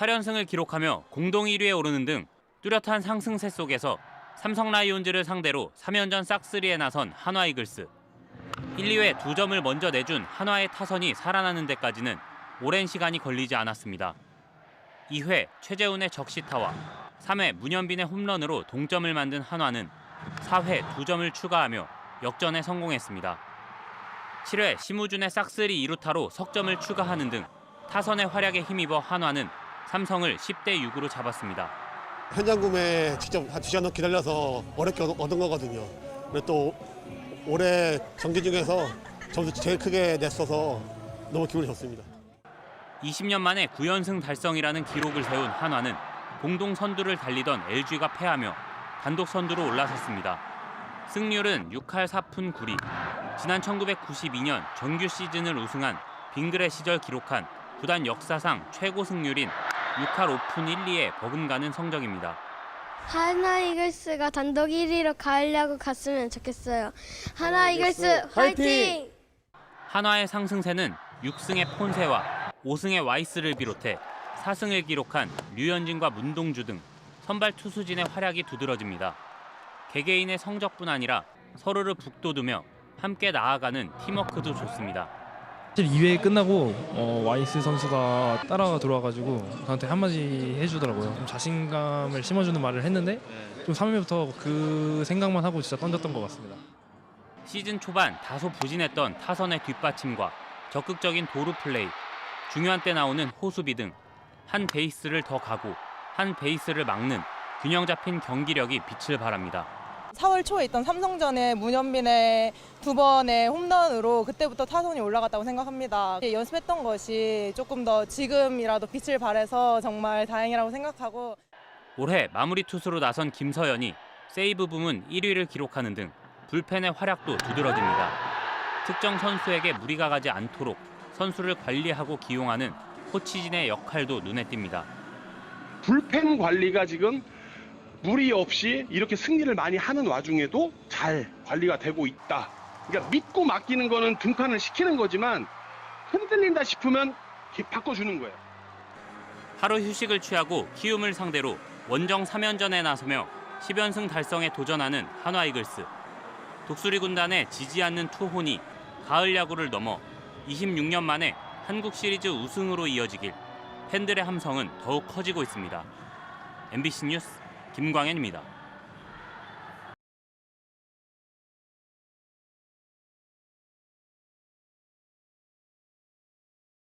8연승을 기록하며 공동 1위에 오르는 등 뚜렷한 상승세 속에서 삼성 라이온즈를 상대로 3연전 싹쓸이에 나선 한화 이글스. 1, 2회 두 점을 먼저 내준 한화의 타선이 살아나는 데까지는 오랜 시간이 걸리지 않았습니다. 2회 최재훈의 적시타와 3회 문현빈의 홈런으로 동점을 만든 한화는 4회 두 점을 추가하며 역전에 성공했습니다. 7회 심우준의 싹쓸이 2루타로 석점을 추가하는 등 타선의 활약에 힘입어 한화는 삼성을 10대 6으로 잡았습니다. 현장 구매 직접 한 2시간 넘게 기다려서 어렵게 얻- 얻은 거거든요. 그리고 또 올해 경기 중에서 점수 제일 크게 냈어서 너무 기분이 좋습니다. 20년 만에 9연승 달성이라는 기록을 세운 한화는 공동 선두를 달리던 LG가 패하며 단독 선두로 올라섰습니다. 승률은 6할 4푼 9리. 지난 1992년 정규 시즌을 우승한 빙그레 시절 기록한 구단 역사상 최고 승률인 6할 5푼 1, 2에 버금가는 성적입니다. 하나 이글스가 단독 1위로 가려고 갔으면 좋겠어요. 하나 이글스 화이팅! 한화의 상승세는 6승의 폰세와 5승의 와이스를 비롯해 4승을 기록한 류현진과 문동주 등 선발 투수진의 활약이 두드러집니다. 개개인의 성적뿐 아니라 서로를 북돋우며 함께 나아가는 팀워크도 좋습니다. 사실 2회 끝나고 어, 와이스 선수가 따라가 들어와가지고 저한테 한마디 해주더라고요. 좀 자신감을 심어주는 말을 했는데 좀 3회부터 그 생각만 하고 진짜 던졌던 것 같습니다. 시즌 초반 다소 부진했던 타선의 뒷받침과 적극적인 도루 플레이, 중요한 때 나오는 호수비 등 한 베이스를 더 가고 한 베이스를 막는 균형 잡힌 경기력이 빛을 발합니다. 4월 초에 있던 삼성전에 문현빈의 두 번의 홈런으로 그때부터 타선이 올라갔다고 생각합니다. 연습했던 것이 조금 더 지금이라도 빛을 발해서 정말 다행이라고 생각하고 올해 마무리 투수로 나선 김서연이 세이브 부문 1위를 기록하는 등 불펜의 활약도 두드러집니다. 특정 선수에게 무리가 가지 않도록 선수를 관리하고 기용하는 코치진의 역할도 눈에 띕니다. 불펜 관리가 지금 무리 없이 이렇게 승리를 많이 하는 와중에도 잘 관리가 되고 있다. 그러니까 믿고 맡기는 거는 등판을 시키는 거지만 흔들린다 싶으면 바꿔주는 거예요. 하루 휴식을 취하고 키움을 상대로 원정 3연전에 나서며 10연승 달성에 도전하는 한화 이글스. 독수리 군단의 지지 않는 투혼이 가을 야구를 넘어 26년 만에 한국 시리즈 우승으로 이어지길 팬들의 함성은 더욱 커지고 있습니다. MBC 뉴스 김광현입니다.